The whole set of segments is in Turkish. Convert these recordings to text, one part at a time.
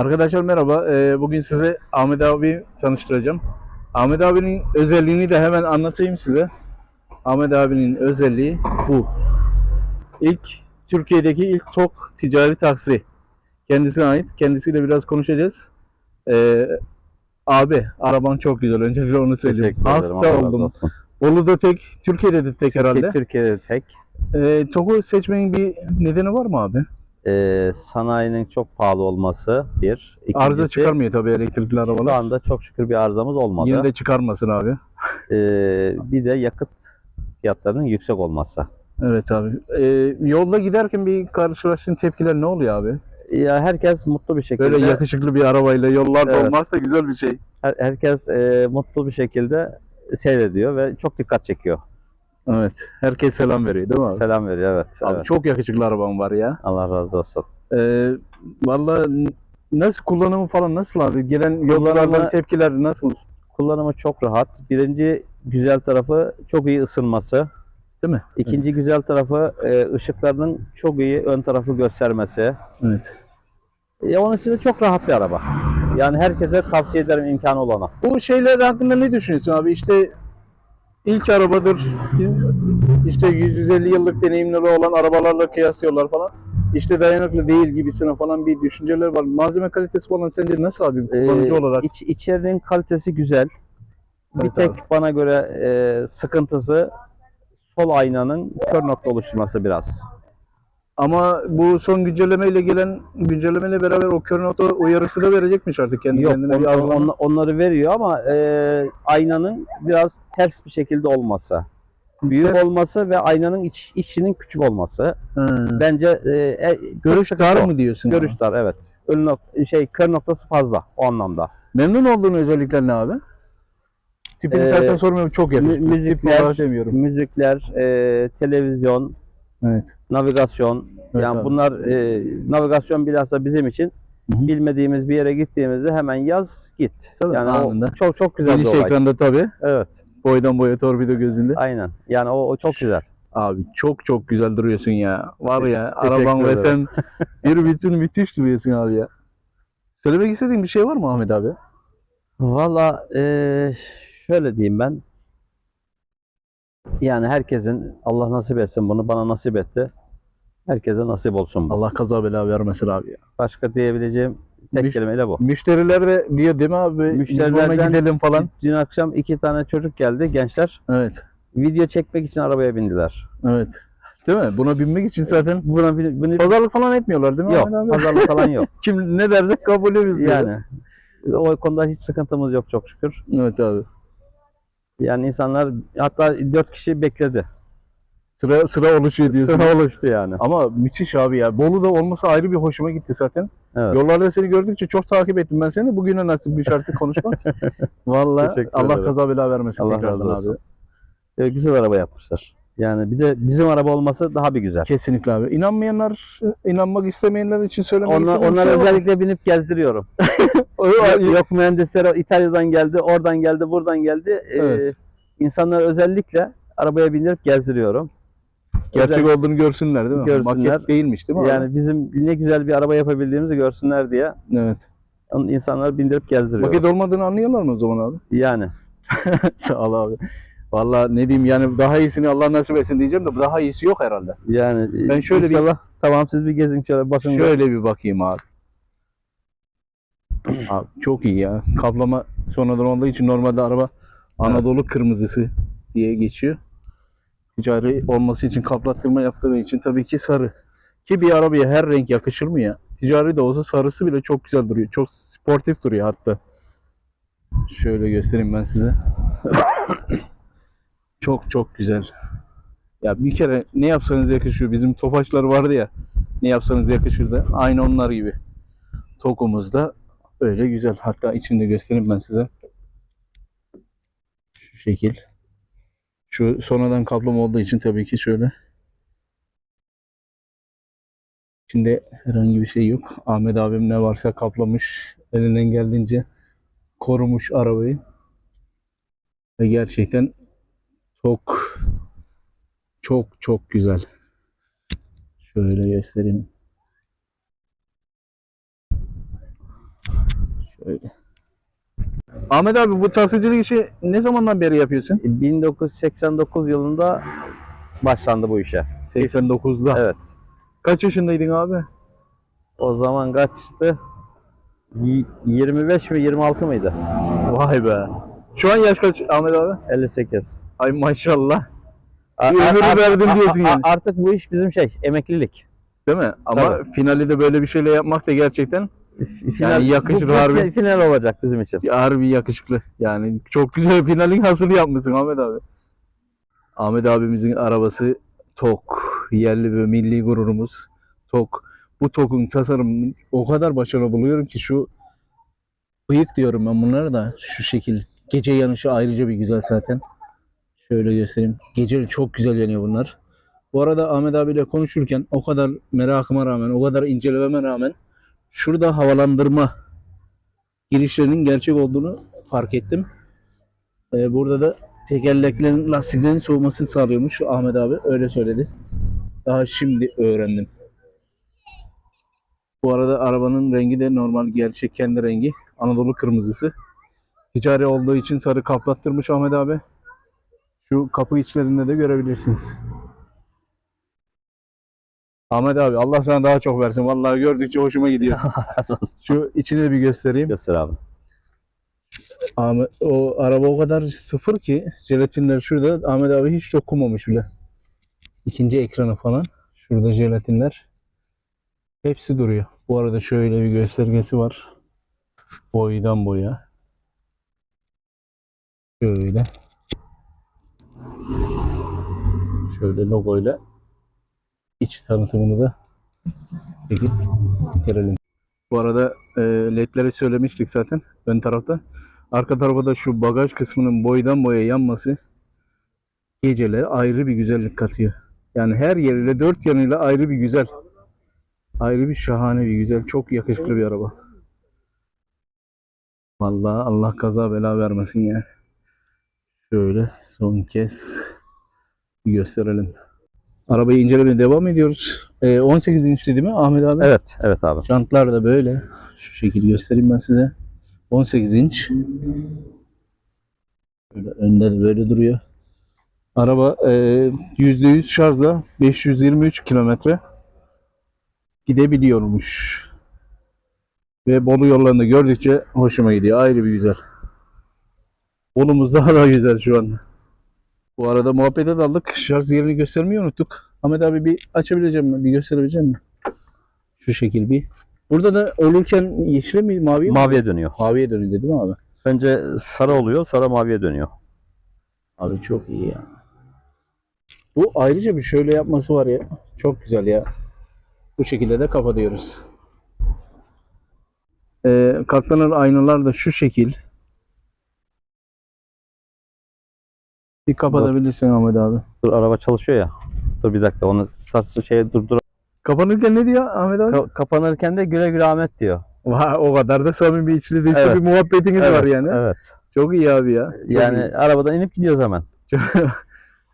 Arkadaşlar merhaba. Ee, bugün size Ahmet abi tanıştıracağım. Ahmet abinin özelliğini de hemen anlatayım size. Ahmet abinin özelliği bu. İlk Türkiye'deki ilk tok ticari taksi. Kendisine ait. Kendisiyle biraz konuşacağız. Ee, abi araban çok güzel. Öncelikle onu söyleyeyim. Hasta oldum. Bolu'da tek, Türkiye'de de tek herhalde. Türkiye'de tek. Ee, TOG'u seçmenin bir nedeni var mı abi? Ee, sanayinin çok pahalı olması bir. Arıza İkincisi, çıkarmıyor tabii elektrikli Şu arabalar. anda çok şükür bir arızamız olmadı. Yine de çıkarmasın abi. Ee, bir de yakıt fiyatlarının yüksek olması. Evet abi. Ee, yolda giderken bir karşılaştığın tepkiler ne oluyor abi? Ya herkes mutlu bir şekilde Böyle yakışıklı bir arabayla yollarda Evet. olmazsa güzel bir şey. her- herkes e, mutlu bir şekilde seyrediyor ve çok dikkat çekiyor. Evet. Herkes selam veriyor değil mi abi? Selam veriyor evet. Abi evet. çok yakışıklı araban var ya. Allah razı olsun. Ee, Valla nasıl kullanımı falan nasıl abi? Gelen yollardan tepkiler nasıl? Kullanımı çok rahat. Birinci güzel tarafı çok iyi ısınması. Değil mi? İkinci güzel tarafı e, ışıklarının çok iyi ön tarafı göstermesi. Evet. Ya onun için de çok rahat bir araba. Yani herkese tavsiye ederim imkanı olana. Bu şeyler hakkında ne düşünüyorsun abi? İşte ilk arabadır. Biz- İşte 100-150 yıllık deneyimleri olan arabalarla kıyaslıyorlar falan. İşte dayanıklı değil gibisine falan bir düşünceler var. Malzeme kalitesi falan sence nasıl abi kullanıcı Ee, olarak? iç, içerinin kalitesi güzel. bir Evet tek abi. bana göre e, sıkıntısı sol aynanın kör nokta oluşturması biraz. Ama bu son güncellemeyle gelen güncellemeyle beraber o kör nokta uyarısı da verecekmiş artık kendi Yok kendine on- bir algılama. on- onları veriyor ama e, aynanın biraz ters bir şekilde olması. Büyük Ters. olması ve aynanın iç, içinin küçük olması. Hı. Bence e, e, Görüş dar mı diyorsun? Görüş abi? dar evet. Ön nok- şey kör noktası fazla o anlamda. Memnun olduğun özellikler ne abi? Tipini Ee, zaten sormuyorum çok yakışıklı. müzikler- demiyorum. Müzikler, e, televizyon, Evet. navigasyon. Evet yani abi. bunlar e, navigasyon bilhassa bizim için Hı hı. bilmediğimiz bir yere gittiğimizde hemen yaz git. Tabii, yani anında. o çok çok güzel Geniş bir olay. ekranda tabii. Evet. Boydan boya torpido gözünde. Aynen. Yani o, o çok güzel. Abi çok çok güzel duruyorsun ya. Var ya araban ve sen bir bütün müthiş duruyorsun abi ya. Söylemek istediğin bir şey var mı Ahmet abi? Valla e, şöyle diyeyim ben. Yani herkesin Allah nasip etsin bunu bana nasip etti. Herkese nasip olsun bu. Allah kaza bela vermesin abi ya. Başka diyebileceğim tek Müş- kelimeyle bu. Müşteriler de diyor değil mi abi? Müşterilerden- Müşterilerden gidelim falan. Dün akşam iki tane çocuk geldi gençler. Evet. Video çekmek için arabaya bindiler. Evet. Değil mi? Buna binmek için zaten Buna bin, bunu pazarlık falan etmiyorlar değil mi yok. Ahmet abi? Pazarlık falan yok. Kim ne dersek kabulümüz diyor. yani o konuda hiç sıkıntımız yok çok şükür. Evet abi. Yani insanlar hatta dört kişi bekledi. Sıra sıra oluşuyor diyorsun. Sıra oluştu yani. Ama müthiş abi ya. Bolu'da olması ayrı bir hoşuma gitti zaten. Evet. Yollarda seni gördükçe çok takip ettim ben seni. Bugüne nasipmiş artık konuşmak. Vallahi Teşekkür Allah kaza bela vermesin Allah tekrardan abi. Ee, güzel araba yapmışlar. Yani bir de bizim araba olması daha bir güzel. Kesinlikle abi. İnanmayanlar, inanmak istemeyenler için söylemek Onlar, istediğim onlar şey var. özellikle binip gezdiriyorum. Yok, yok mühendisler İtalya'dan geldi, oradan geldi, buradan geldi. Ee, Evet. insanlar özellikle arabaya bindirip gezdiriyorum. Gerçek Özel- olduğunu görsünler değil mi? Görsünler. Maket değilmiş değil mi? abi? Yani bizim ne güzel bir araba yapabildiğimizi görsünler diye Evet. insanlar bindirip gezdiriyorum. Maket olmadığını anlıyorlar mı o zaman abi? Yani Sağ ol abi. Vallahi ne diyeyim yani daha iyisini Allah nasip etsin diyeceğim de daha iyisi yok herhalde. yani Ben şöyle bir- inşallah tamam siz bir gezin şöyle bakın. Şöyle bir bakayım abi. Abi çok iyi ya. Kaplama sonradan olduğu için normalde araba Anadolu kırmızısı diye geçiyor. Ticari olması için kaplattırma yaptığı için tabii ki sarı. Ki bir arabaya her renk yakışır mı ya? Ticari de olsa sarısı bile çok güzel duruyor. Çok sportif duruyor hatta. Şöyle göstereyim ben size. çok çok güzel. Ya bir kere ne yapsanız yakışıyor. Bizim tofaşlar vardı ya. Ne yapsanız yakışırdı. Aynı onlar gibi. Tokumuz da öyle güzel. Hatta içinde göstereyim ben size. Şu şekil. Şu sonradan kaplama olduğu için tabii ki şöyle. İçinde herhangi bir şey yok. Ahmet abim ne varsa kaplamış. Elinden geldiğince korumuş arabayı. Ve gerçekten çok çok çok güzel. Şöyle göstereyim. Şöyle. Ahmet abi bu taksicilik işi ne zamandan beri yapıyorsun? 1989 yılında başlandı bu işe. 89'da. Evet. Kaç yaşındaydın abi? O zaman kaçtı? Y- 25 mi 26 mıydı? Vay be. Şu an yaş kaç Ahmet abi? 58. Ay maşallah. Bir a- verdim diyorsun yani. Artık bu iş bizim şey, emeklilik. Değil mi? Ama Tabii. finali de böyle bir şeyle yapmak da gerçekten F- Yani yakışır bu, harbi. fi- Final olacak bizim için. harbi yakışıklı. Yani çok güzel finalin hazırı yapmışsın Ahmet abi. Ahmet abimizin arabası TOK. Yerli ve milli gururumuz. TOK. Bu TOK'un tasarımını o kadar başarılı buluyorum ki şu bıyık diyorum ben bunlara da şu şekil. Gece yanışı ayrıca bir güzel zaten. Şöyle göstereyim. Gece çok güzel yanıyor bunlar. Bu arada Ahmet abiyle konuşurken o kadar merakıma rağmen, o kadar incelememe rağmen şurada havalandırma girişlerinin gerçek olduğunu fark ettim. Ee, burada da tekerleklerin lastiklerin soğumasını sağlıyormuş Ahmet abi öyle söyledi. Daha şimdi öğrendim. Bu arada arabanın rengi de normal gerçek kendi rengi. Anadolu kırmızısı. Ticari olduğu için sarı kaplattırmış Ahmet abi. Şu kapı içlerinde de görebilirsiniz. Ahmet abi Allah sana daha çok versin. Vallahi gördükçe hoşuma gidiyor. Şu içini de bir göstereyim. Göster abi. Ahmet, o araba o kadar sıfır ki jelatinler şurada Ahmet abi hiç dokunmamış bile. İkinci ekranı falan. Şurada jelatinler. Hepsi duruyor. Bu arada şöyle bir göstergesi var. Boydan boya. Şöyle. Şöyle logoyla iç tanıtımını da çekip bitirelim. Bu arada e, ledleri söylemiştik zaten ön tarafta. Arka tarafa da şu bagaj kısmının boydan boya yanması geceleri ayrı bir güzellik katıyor. Yani her yeriyle dört yanıyla ayrı bir güzel. Ayrı bir şahane bir güzel. Çok yakışıklı bir araba. Vallahi Allah kaza bela vermesin ya. Şöyle son kez bir gösterelim. Arabayı incelemeye devam ediyoruz. Ee, 18 inçli değil mi Ahmet abi? Evet, evet abi. Jantlar da böyle. Şu şekil göstereyim ben size. 18 inç. Böyle önde de böyle duruyor. Araba e, %100 şarjla 523 kilometre gidebiliyormuş. Ve Bolu yollarında gördükçe hoşuma gidiyor. Ayrı bir güzel. Bolumuz daha da güzel şu an. Bu arada muhabbete daldık. Şarj yerini göstermeyi unuttuk. Ahmet abi bir açabileceğim mi? Bir gösterebilecek mi? Şu şekil bir. Burada da olurken yeşile mi maviye mi? Maviye dönüyor. Maviye dönüyor değil mi abi? Önce sarı oluyor, sonra maviye dönüyor. Abi çok iyi ya. Bu ayrıca bir şöyle yapması var ya. Çok güzel ya. Bu şekilde de kapatıyoruz. Ee, katlanır aynalar da şu şekil. Bir kapatabilirsin Ahmet abi. Dur araba çalışıyor ya. Dur bir dakika onu sarsı şeye durdur. Kapanırken ne diyor Ahmet abi? Ka- kapanırken de güle güle Ahmet diyor. Vay, o kadar da samimi içli dışlı Evet. bir muhabbetiniz var yani. Evet. Çok iyi abi ya. Çok Yani iyi. arabadan inip gidiyoruz hemen.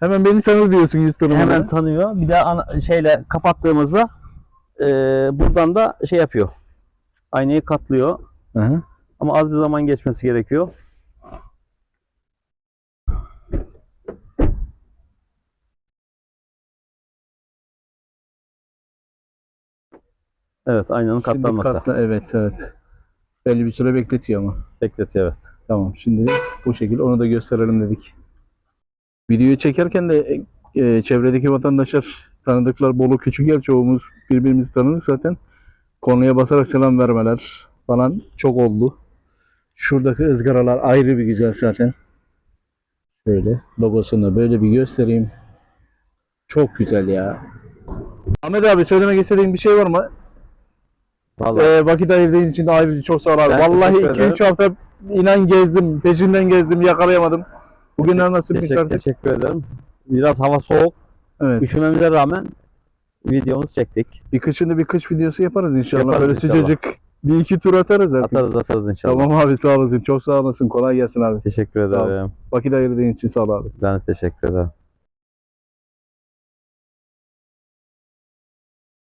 Hemen beni tanır diyorsun yüz tanımına. Hemen tanıyor. Bir de ana, şeyle kapattığımızda e, buradan da şey yapıyor. Aynayı katlıyor. Hı hı. Ama az bir zaman geçmesi gerekiyor. Evet aynanın Şimdi katlanması. katla- evet evet. Belli bir süre bekletiyor ama. Bekletiyor evet. Tamam şimdi bu şekil onu da gösterelim dedik. Videoyu çekerken de e, çevredeki vatandaşlar tanıdıklar Bolu Küçükyer çoğumuz birbirimizi tanırız zaten. Konuya basarak selam vermeler falan çok oldu. Şuradaki ızgaralar ayrı bir güzel zaten. Şöyle logosunu böyle bir göstereyim. Çok güzel ya. Ahmet abi söylemek istediğin bir şey var mı? Vallahi Ee, vakit ayırdığın için de ayrıca çok sağ ol abi. Ben Vallahi teşekkür 2-3 hafta inan gezdim. Peşinden gezdim. Yakalayamadım. Bugünler nasipmiş teşekkür, artık. teşekkür ederim. Biraz hava soğuk. Evet. Üşümemize rağmen videomuzu çektik. Bir kışında bir kış videosu yaparız inşallah. Yaparız Böyle inşallah. sıcacık. Bir iki tur atarız artık. Atarız atarız inşallah. Tamam abi sağ olasın. Çok sağ olasın. Kolay gelsin abi. Teşekkür Sağ ol. ederim. Vakit ayırdığın için sağ ol abi. Ben de teşekkür ederim.